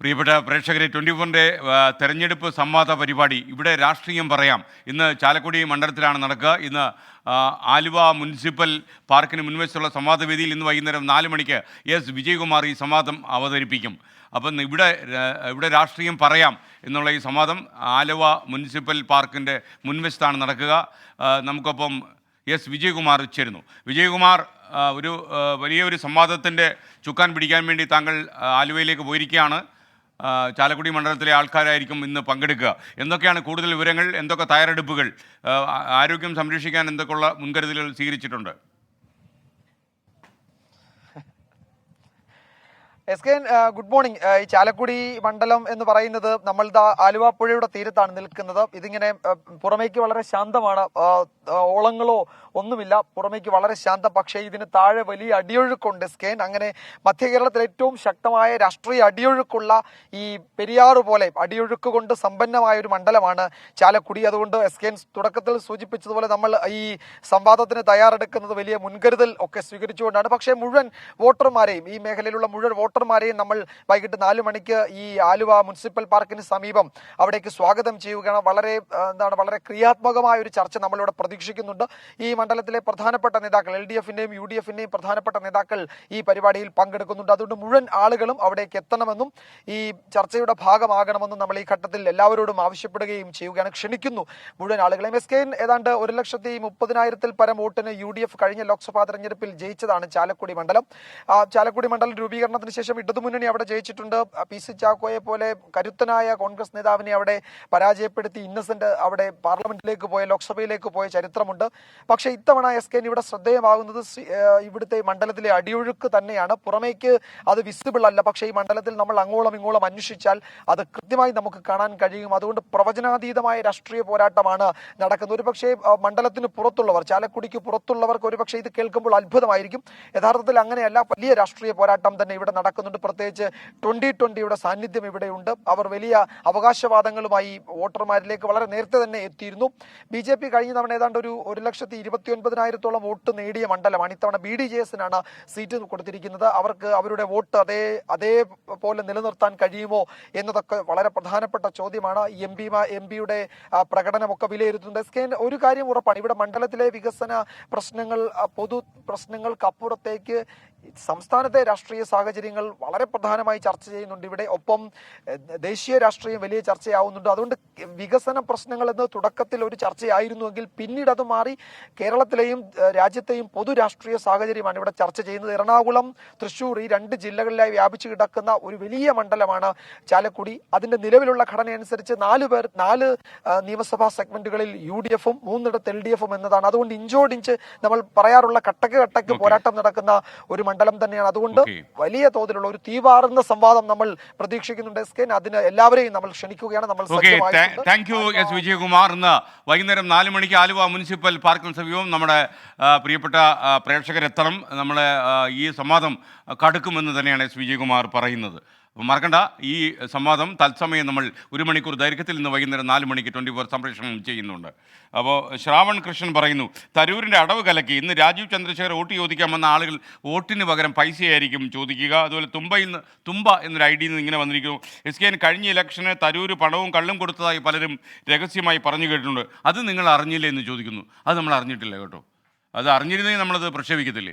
പ്രിയപ്പെട്ട പ്രേക്ഷകരെ ട്വന്റി ഫോറിന്റെ തെരഞ്ഞെടുപ്പ് സംവാദ പരിപാടി ഇവിടെ രാഷ്ട്രീയം പറയാം. ഇന്ന് ചാലക്കുടി മണ്ഡലത്തിലാണ് നടക്കുക. ഇന്ന് ആലുവ മുനിസിപ്പൽ പാർക്കിന് മുൻവശത്തുള്ള സംവാദ വേദിയിൽ ഇന്ന് വൈകുന്നേരം നാല് മണിക്ക് എസ്. വിജയകുമാർ ഈ സംവാദം അവതരിപ്പിക്കും. അപ്പം ഇവിടെ ഇവിടെ രാഷ്ട്രീയം പറയാം എന്നുള്ള ഈ സംവാദം ആലുവ മുനിസിപ്പൽ പാർക്കിന്റെ മുൻവശത്താണ് നടക്കുക. നമുക്കൊപ്പം എസ്. വിജയകുമാർ ചേരുന്നു. വിജയകുമാർ ഒരു വലിയൊരു സംവാദത്തിന്റെ ചുക്കാൻ പിടിക്കാൻ വേണ്ടി താങ്കൾ ആലുവയിലേക്ക് പോയിരിക്കുകയാണ്. ചാലക്കുടി മണ്ഡലത്തിലെ ആൾക്കാരായിരിക്കും ഇന്ന് പങ്കെടുക്കുക. എന്തൊക്കെയാണ് കൂടുതൽ വിവരങ്ങൾ? എന്തൊക്കെ തയ്യാറെടുപ്പുകൾ? ആരോഗ്യം സംരക്ഷിക്കാൻ എന്തൊക്കെയുള്ള മുൻകരുതലുകൾ സ്വീകരിച്ചിട്ടുണ്ട്? എസ് കെ ഗുഡ് മോർണിംഗ് ഈ ചാലക്കുടി മണ്ഡലം എന്ന് പറയുന്നത് നമ്മൾ ദാ ആലുവ പുഴയുടെ തീരത്താണ് നിൽക്കുന്നത്. ഇതിങ്ങനെ പുറമേക്ക് വളരെ ശാന്തമാണ്. ഓളങ്ങളോ ഒന്നുമില്ല. പുറമേക്ക് വളരെ ശാന്തം. പക്ഷേ ഇതിന് താഴെ വലിയ അടിയൊഴുക്കുണ്ട്. സ്കേൻ അങ്ങനെ മധ്യ കേരളത്തിലെ ഏറ്റവും ശക്തമായ രാഷ്ട്രീയ അടിയൊഴുക്കുള്ള ഈ പെരിയാറ് പോലെ അടിയൊഴുക്ക് കൊണ്ട് സമ്പന്നമായ ഒരു മണ്ഡലമാണ് ചാലക്കുടി. അതുകൊണ്ട് എസ് തുടക്കത്തിൽ സൂചിപ്പിച്ചതുപോലെ നമ്മൾ ഈ സംവാദത്തിന് തയ്യാറെടുക്കുന്നത് വലിയ മുൻകരുതൽ ഒക്കെ സ്വീകരിച്ചുകൊണ്ടാണ്. പക്ഷേ മുഴുവൻ വോട്ടർമാരെയും ഈ മേഖലയിലുള്ള മുഴുവൻ വോട്ടർമാരെയും നമ്മൾ വൈകിട്ട് നാല് മണിക്ക് ഈ ആലുവ മുനിസിപ്പൽ പാർക്കിന് സമീപം അവിടേക്ക് സ്വാഗതം ചെയ്യുകയാണ്. വളരെ എന്താണ് വളരെ ക്രിയാത്മകമായ ഒരു ചർച്ച നമ്മളിവിടെ പ്രതീക്ഷിക്കുന്നുണ്ട്. ഈ മണ്ഡലത്തിലെ പ്രധാനപ്പെട്ട നേതാക്കൾ എൽ ഡി എഫിന്റെയും യു ഡി എഫിന്റെയും പ്രധാനപ്പെട്ട നേതാക്കൾ ഈ പരിപാടിയിൽ പങ്കെടുക്കുന്നുണ്ട്. അതുകൊണ്ട് മുഴുവൻ ആളുകളും അവിടേക്ക് എത്തണമെന്നും ഈ ചർച്ചയുടെ ഭാഗമാകണമെന്നും നമ്മൾ ഈ ഘട്ടത്തിൽ എല്ലാവരോടും ആവശ്യപ്പെടുകയും ചെയ്യുകയാണ്. ക്ഷണിക്കുന്നു മുഴുവൻ ആളുകളെയും എസ്. കെ. ഏതാണ്ട് ഒരു ലക്ഷത്തി മുപ്പതിനായിരത്തിൽ പരം വോട്ടിന് യു ഡി എഫ് കഴിഞ്ഞ ലോക്സഭാ തെരഞ്ഞെടുപ്പിൽ ജയിച്ചതാണ് ചാലക്കുടി മണ്ഡലം. ചാലക്കുടി മണ്ഡലം രൂപീകരണത്തിന് ശേഷം ഇടതുമുന്നണി അവിടെ ജയിച്ചിട്ടുണ്ട്. പി. സി. ചാക്കോയെ പോലെ കരുത്തനായ കോൺഗ്രസ് നേതാവിനെ അവിടെ പരാജയപ്പെടുത്തി ഇന്നസെന്റ് അവിടെ പാർലമെന്റിലേക്ക് പോയ ലോക്സഭയിലേക്ക് പോയ ചരിത്രമുണ്ട്. പക്ഷേ ഇത്തവണ എസ് കെ ഇവിടെ ശ്രദ്ധേയമാകുന്നത് ഇവിടുത്തെ മണ്ഡലത്തിലെ അടിയൊഴുക്ക് തന്നെയാണ്. പുറമേക്ക് അത് വിസിബിൾ അല്ല. പക്ഷേ ഈ മണ്ഡലത്തിൽ നമ്മൾ അങ്ങോളം ഇങ്ങോളം അന്വേഷിച്ചാൽ അത് കൃത്യമായി നമുക്ക് കാണാൻ കഴിയും. അതുകൊണ്ട് പ്രവചനാതീതമായ രാഷ്ട്രീയ പോരാട്ടമാണ് നടക്കുന്നത്. ഒരുപക്ഷെ മണ്ഡലത്തിന് പുറത്തുള്ളവർ ചാലക്കുടിക്ക് പുറത്തുള്ളവർക്ക് ഒരുപക്ഷെ ഇത് കേൾക്കുമ്പോൾ അത്ഭുതമായിരിക്കും. യഥാർത്ഥത്തിൽ അങ്ങനെയല്ല. വലിയ രാഷ്ട്രീയ പോരാട്ടം തന്നെ ഇവിടെ നടക്കുന്നുണ്ട്. പ്രത്യേകിച്ച് ട്വന്റി ട്വന്റിയുടെ സാന്നിധ്യം ഇവിടെയുണ്ട്. അവർ വലിയ അവകാശവാദങ്ങളുമായി വോട്ടർമാരിലേക്ക് വളരെ നേരത്തെ തന്നെ എത്തിയിരുന്നു. ബി കഴിഞ്ഞ തവണ ഏതാണ്ട് ഒരു ഒരു ലക്ഷത്തി ഇരുപത്തി ഒൻപതിനായിരത്തോളം വോട്ട് നേടിയ മണ്ഡലമാണ് ഇത്തവണ ബി ഡി ജെ എസിനാണ് സീറ്റ് കൊടുത്തിരിക്കുന്നത്. അവർക്ക് അവരുടെ വോട്ട് അതേ അതേപോലെ നിലനിർത്താൻ കഴിയുമോ എന്നതൊക്കെ വളരെ പ്രധാനപ്പെട്ട ചോദ്യമാണ്. എം പി എം പിയുടെ പ്രകടനമൊക്കെ വിലയിരുത്തുന്നത്. കെ ഒരു കാര്യം ഉറപ്പാണ്. ഇവിടെ മണ്ഡലത്തിലെ വികസന പ്രശ്നങ്ങൾ പൊതു പ്രശ്നങ്ങൾക്കപ്പുറത്തേക്ക് സംസ്ഥാനത്തെ രാഷ്ട്രീയ സാഹചര്യങ്ങൾ വളരെ പ്രധാനമായി ചർച്ച ചെയ്യുന്നുണ്ട്. ഇവിടെ ഒപ്പം ദേശീയ രാഷ്ട്രീയം വലിയ ചർച്ചയാവുന്നുണ്ട്. അതുകൊണ്ട് വികസന പ്രശ്നങ്ങൾ എന്ന് തുടക്കത്തിൽ ഒരു ചർച്ചയായിരുന്നുവെങ്കിൽ പിന്നീട് അത് മാറി കേരളത്തിലെയും രാജ്യത്തെയും പൊതു രാഷ്ട്രീയ സാഹചര്യമാണ് ഇവിടെ ചർച്ച ചെയ്യുന്നത്. എറണാകുളം തൃശൂർ ഈ രണ്ട് ജില്ലകളിലായി വ്യാപിച്ചു കിടക്കുന്ന ഒരു വലിയ മണ്ഡലമാണ് ചാലക്കുടി. അതിന്റെ നിലവിലുള്ള ഘടന അനുസരിച്ച് നാല് പേർ നാല് നിയമസഭാ സെഗ്മെന്റുകളിൽ യു ഡി എഫും മൂന്നിടത്ത് എൽ ഡി എഫും എന്നതാണ്. അതുകൊണ്ട് ഇഞ്ചോടിഞ്ച് നമ്മൾ പറയാറുള്ള കട്ടക്ക് കട്ടക്ക് പോരാട്ടം നടക്കുന്ന ഒരു മണ്ഡലം തന്നെയാണ്. അതുകൊണ്ട് വലിയ തോതിലുള്ള ഒരു തീവാറുന്ന സംവാദം നമ്മൾ പ്രതീക്ഷിക്കുന്നുണ്ട്. എസ് കെ അതിന് എല്ലാവരെയും നമ്മൾ ക്ഷണിക്കുകയാണ്. നമ്മൾ. Thank you S Vijayakumar. ഇന്ന് വൈകുന്നേരം നാല് മണിക്ക് ആലുവ മുനിസിപ്പൽ പാർക്കിന് സമീപം നമ്മുടെ പ്രിയപ്പെട്ട പ്രേക്ഷകരെത്തണം. നമ്മളെ ഈ സംവാദം കടുക്കുമെന്ന് തന്നെയാണ് എസ് വിജയകുമാർ പറയുന്നത്. അപ്പോൾ മറക്കണ്ട ഈ സംവാദം തത്സമയം നമ്മൾ ഒരു മണിക്കൂർ ദൈർഘ്യത്തിൽ നിന്ന് വൈകുന്നേരം നാല് മണിക്ക് ട്വന്റി ഫോർ സംപ്രേഷണം ചെയ്യുന്നുണ്ട്. അപ്പോൾ ശ്രാവൺ കൃഷ്ണൻ പറയുന്നു തരൂരിന്റെ അടവ് കലക്കി. ഇന്ന് രാജീവ് ചന്ദ്രശേഖർ വോട്ട് ചോദിക്കാൻ വന്ന ആളുകൾ വോട്ടിന് പകരം പൈസയായിരിക്കും ചോദിക്കുക. അതുപോലെ തുമ്പയിൽ നിന്ന് തുമ്പ എന്നൊരു ഐ ഡിയിൽ നിന്ന് ഇങ്ങനെ വന്നിരിക്കുന്നു. എസ് കെ എൻ കഴിഞ്ഞ ഇലക്ഷന് തരൂർ പണവും കള്ളും കൊടുത്തതായി പലരും രഹസ്യമായി പറഞ്ഞു കേട്ടിട്ടുണ്ട്. അത് നിങ്ങൾ അറിഞ്ഞില്ലേ എന്ന് ചോദിക്കുന്നു. അത് നമ്മൾ അറിഞ്ഞിട്ടില്ല കേട്ടോ. അത് അറിഞ്ഞിരുന്നെങ്കിൽ നമ്മളത് പ്രക്ഷേപിക്കത്തില്ലേ?